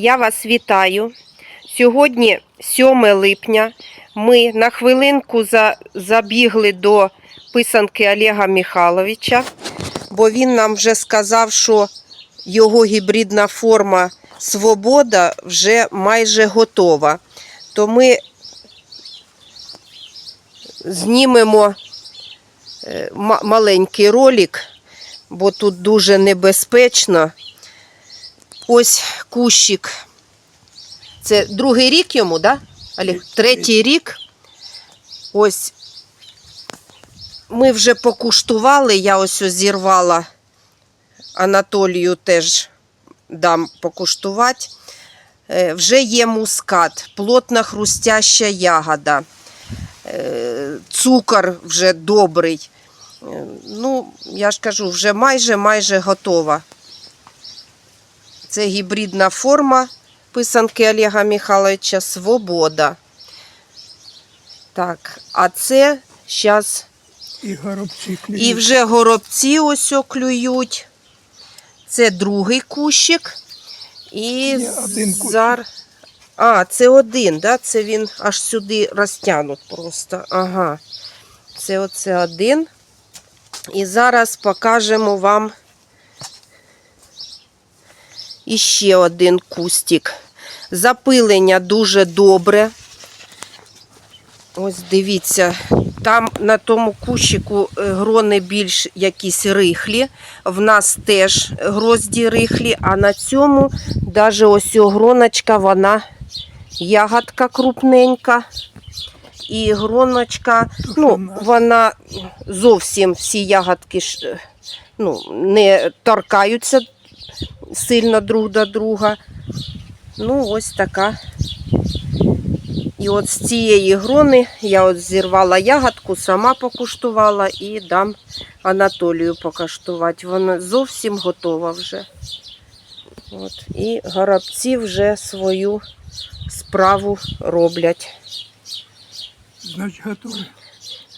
Я вас вітаю. Сьогодні 7 липня. Ми на хвилинку за, забігли до писанки Олега Михайловича, бо він нам вже сказав, що його гібридна форма Свобода вже майже готова. То ми знімемо е, маленький ролик, бо тут дуже небезпечно. Ось кущик. Це другий рік йому, да? Олег? Третій рік. Ось ми вже покуштували, я ось зірвала Анатолію теж дам покуштувати. Е, Вже є мускат, плотна хрустяща ягода, е, цукор вже добрий. Е, Ну, я ж кажу, вже майже майже готова. Це гібридна форма писанки Олега Михайловича Свобода. Так, а це зараз І горобці клюють. і вже горобці ось клюють. Це другий кущик. І Ні, один кущик. зар... А, це один, да? Це він аж сюди розтягнут просто. Ага. Це оце один. І зараз покажемо вам іще один кустик. Запилення дуже добре. Ось дивіться, там на тому кущику е, грони більш якісь рихлі. В нас теж грозді рихлі, а на цьому навіть ось гроночка, вона ягодка крупненька. І гроночка, ну, вона зовсім всі ягодки е, ну, не торкаються сильно друг до друга. Ну, ось така. І от з цієї грони я от зірвала ягодку, сама покуштувала і дам Анатолію покуштувати. Вона зовсім готова вже. От. І горобці вже свою справу роблять. Значить, готові.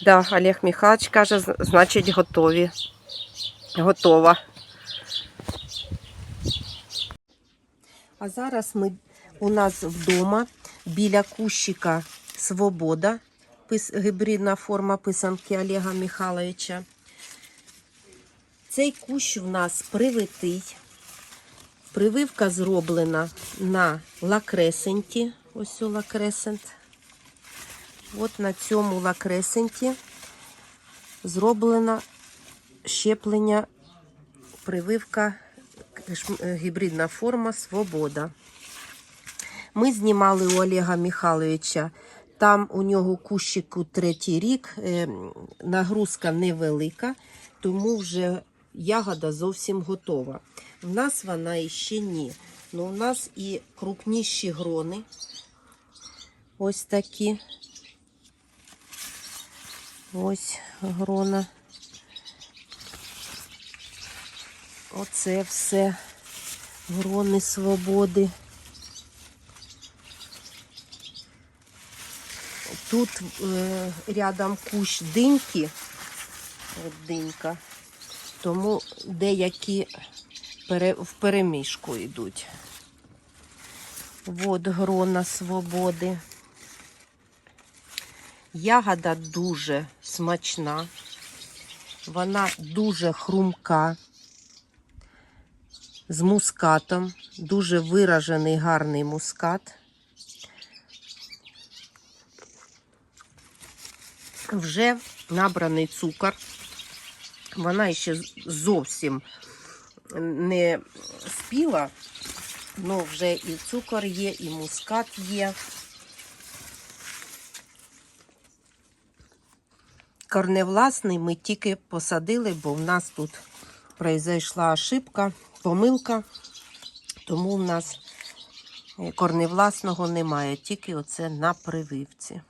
Да, Олег Михайлович каже, значить готові. Готова. А зараз ми у нас вдома біля кущика Свобода, гібридна форма писанки Олега Михайловича. Цей кущ в нас привитий. Прививка зроблена на лакресенті. Ось у лакресент. От на цьому лакресенті зроблено щеплення, прививка, гібридна форма Свобода. Ми знімали у Олега Михайловича. Там у нього кущику третій рік, е, нагрузка невелика, тому вже ягода зовсім готова. В нас вона іще ні. Ну, у нас і крупніші грони. Ось такі. Ось грона. Оце все грони свободи. Тут е, рядом кущ диньки, от динька, тому деякі пере, в переміжку йдуть. От грона свободи. Ягода дуже смачна, вона дуже хрумка, з мускатом, дуже виражений гарний мускат. Вже набраний цукор. Вона ще зовсім не спіла, але вже і цукор є, і мускат є. Корневласний ми тільки посадили, бо в нас тут произойшла ошибка, помилка, тому в нас корневласного немає, тільки оце на прививці.